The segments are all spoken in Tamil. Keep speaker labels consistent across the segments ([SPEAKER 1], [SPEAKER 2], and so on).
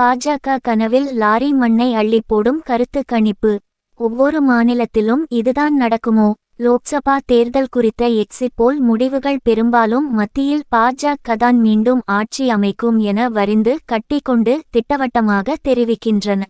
[SPEAKER 1] பாஜக கனவில் லாரி மண்ணை அள்ளி போடும் கருத்து கணிப்பு. ஒவ்வொரு மாநிலத்திலும் இதுதான் நடக்குமோ? லோக்சபா தேர்தல் குறித்த எக்ஸிட் போல் முடிவுகள் பெரும்பாலும் மத்தியில் பாஜக தான் மீண்டும் ஆட்சி அமைக்கும் என வரிந்து கட்டிக்கொண்டு திட்டவட்டமாக தெரிவிக்கின்றன.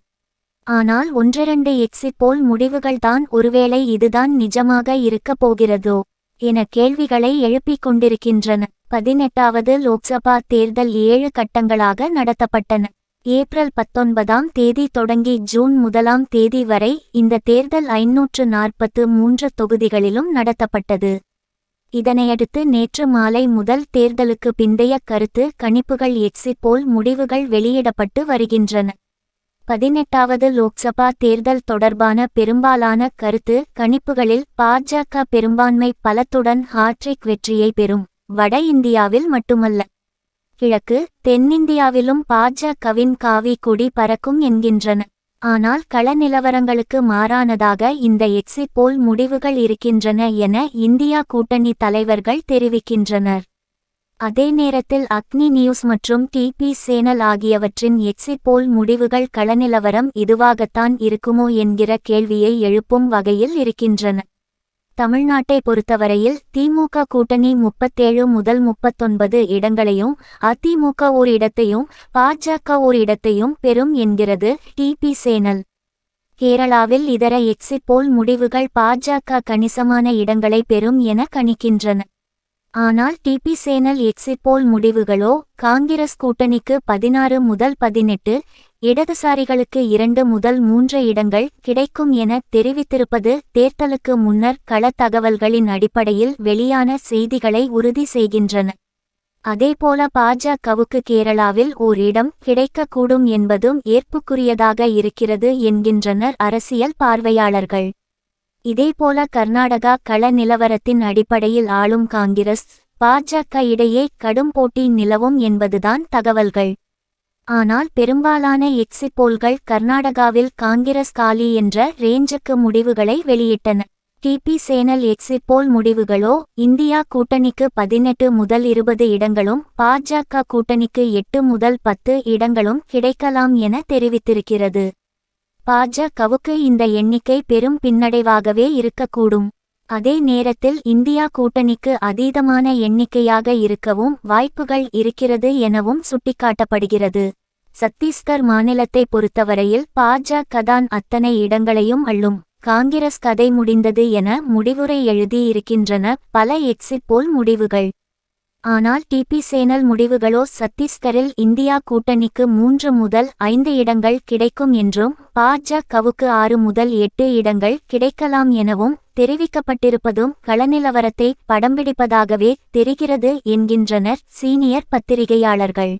[SPEAKER 1] ஆனால் ஒன்றிரண்டு எக்ஸிட் போல் முடிவுகள்தான் ஒருவேளை இதுதான் நிஜமாக இருக்கப் போகிறதோ? என கேள்விகளை எழுப்பிக் கொண்டிருக்கின்றன. பதினெட்டாவது லோக்சபா தேர்தல் ஏழு கட்டங்களாக நடத்தப்பட்டன. ஏப்ரல் பத்தொன்பதாம் தேதி தொடங்கி ஜூன் முதலாம் தேதி வரை இந்த தேர்தல் ஐநூற்று நாற்பத்து மூன்று தொகுதிகளிலும் நடத்தப்பட்டது. இதனையடுத்து நேற்று மாலை முதல் தேர்தலுக்கு பிந்தைய கருத்து கணிப்புகள் எக்ஸிட் போல் முடிவுகள் வெளியிடப்பட்டு வருகின்றன. பதினெட்டாவது லோக்சபா தேர்தல் தொடர்பான பெரும்பாலான கருத்து கணிப்புகளில் பாஜக பெரும்பான்மை பலத்துடன் ஹாட்ரிக் வெற்றியை பெறும். வட இந்தியாவில் மட்டுமல்ல. கிழக்கு தென்னிந்தியாவிலும் பாஜகவின் காவி கொடி பறக்கும் என்கின்றன. ஆனால் கள நிலவரங்களுக்கு மாறானதாக இந்த எக்ஸிட் போல் முடிவுகள் இருக்கின்றன என இந்தியா கூட்டணி தலைவர்கள் தெரிவிக்கின்றனர். அதே நேரத்தில் அக்னி நியூஸ் மற்றும் டிபி சேனல் ஆகியவற்றின் எக்ஸிட் போல் முடிவுகள் களநிலவரம் இதுவாகத்தான் இருக்குமோ என்கிற கேள்வியை எழுப்பும் வகையில் இருக்கின்றன. தமிழ்நாட்டை பொறுத்தவரையில் திமுக கூட்டணி முப்பத்தேழு முதல் முப்பத்தொன்பது இடங்களையும் அதிமுக ஓர் இடத்தையும் பாஜக ஓர் இடத்தையும் பெறும் என்கிறது டிபி சேனல். கேரளாவில் இதர எக்ஸிட் போல் முடிவுகள் பாஜக கணிசமான இடங்களை பெறும் என கணிக்கின்றன. ஆனால் டிபி சேனல் எக்ஸிட் போல் முடிவுகளோ காங்கிரஸ் கூட்டணிக்கு பதினாறு முதல் பதினெட்டு இடதுசாரிகளுக்கு இரண்டு முதல் மூன்று இடங்கள் கிடைக்கும் என தெரிவித்திருப்பது தேர்தலுக்கு முன்னர் கள தகவல்களின் அடிப்படையில் வெளியான செய்திகளை உறுதி செய்கின்றன. அதேபோல பாஜகவுக்கு கேரளாவில் ஓர் இடம் கிடைக்கக்கூடும் என்பதும் ஏற்புக்குரியதாக இருக்கிறது என்கின்றனர் அரசியல் பார்வையாளர்கள். இதேபோல கர்நாடகா கள நிலவரத்தின் அடிப்படையில் ஆளும் காங்கிரஸ் பாஜக இடையே கடும் போட்டி நிலவும் என்பதுதான் தகவல்கள். ஆனால் பெரும்பாலான எக்ஸிட் போல்கள் கர்நாடகாவில் காங்கிரஸ் காலி என்ற ரேஞ்சுக்கு முடிவுகளை வெளியிட்டன. டிபி சேனல் எக்ஸிட் போல் முடிவுகளோ இந்தியா கூட்டணிக்கு பதினெட்டு முதல் இருபது இடங்களும் பாஜக கூட்டணிக்கு எட்டு முதல் பத்து இடங்களும் கிடைக்கலாம் என தெரிவித்திருக்கிறது. பாஜகவுக்கு இந்த எண்ணிக்கை பெரும் பின்னடைவாகவே இருக்கக்கூடும். அதே நேரத்தில் இந்தியா கூட்டணிக்கு அதீதமான எண்ணிக்கையாக இருக்கவும் வாய்ப்புகள் இருக்கிறது எனவும் சுட்டிக்காட்டப்படுகிறது. சத்தீஸ்கர் மாநிலத்தை பொறுத்தவரையில் பாஜக தான் அத்தனை இடங்களையும் அள்ளும். காங்கிரஸ் கதை முடிந்தது என முடிவுரை எழுதியிருக்கின்றன பல எக்ஸிட் போல் முடிவுகள். ஆனால் டிபி சேனல் முடிவுகளோ சத்தீஸ்கரில் இந்தியா கூட்டணிக்கு மூன்று முதல் ஐந்து இடங்கள் கிடைக்கும் என்றும் பாஜகவுக்கு ஆறு முதல் எட்டு இடங்கள் கிடைக்கலாம் எனவும் தெரிவிக்கப்பட்டிருப்பதும் களநிலவரத்தை படம்பிடிப்பதாகவே தெரிகிறது என்கின்றனர் சீனியர் பத்திரிகையாளர்கள்.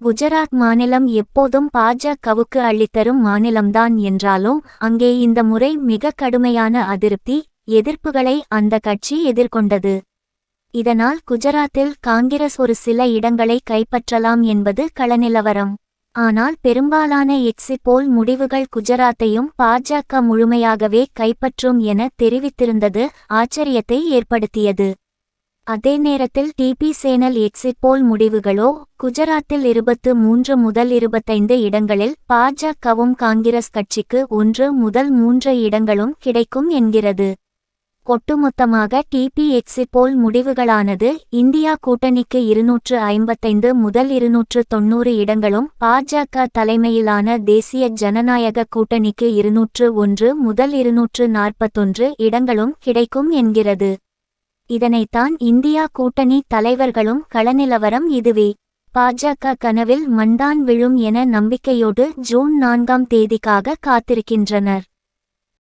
[SPEAKER 1] குஜராத் மாநிலம் எப்போதும் பாஜகவுக்கு அள்ளித்தரும் மாநிலம்தான் என்றாலும் அங்கே இந்த முறை மிக கடுமையான அதிருப்தி எதிர்ப்புகளை அந்த கட்சி எதிர்கொண்டது. இதனால் குஜராத்தில் காங்கிரஸ் ஒரு சில இடங்களை கைப்பற்றலாம் என்பது களநிலவரம். ஆனால் பெரும்பாலான எக்ஸிட் போல் முடிவுகள் குஜராத்தையும் பாஜக முழுமையாகவே கைப்பற்றும் என தெரிவித்திருந்தது ஆச்சரியத்தை ஏற்படுத்தியது. அதே நேரத்தில் டிபி சேனல் எக்ஸிட் போல் முடிவுகளோ குஜராத்தில் இருபத்து மூன்று முதல் இருபத்தைந்து இடங்களில் பாஜகவும் காங்கிரஸ் கட்சிக்கு ஒன்று முதல் மூன்று இடங்களும் கிடைக்கும் என்கிறது. ஒட்டுமொத்தமாக டிபி எக்ஸிட் போல் முடிவுகளானது இந்தியா கூட்டணிக்கு இருநூற்று ஐம்பத்தைந்து முதல் இருநூற்று தொன்னூறு இடங்களும் பாஜக தலைமையிலான தேசிய ஜனநாயக கூட்டணிக்கு இருநூற்று ஒன்று முதல் இருநூற்று நாற்பத்தொன்று இடங்களும் கிடைக்கும் என்கிறது. இதனைத்தான் இந்தியா கூட்டணி தலைவர்களும் களநிலவரம் இதுவே. பாஜக கனவில் மண்டான் விழும் என நம்பிக்கையோடு ஜூன் நான்காம் தேதிக்காக காத்திருக்கின்றனர்.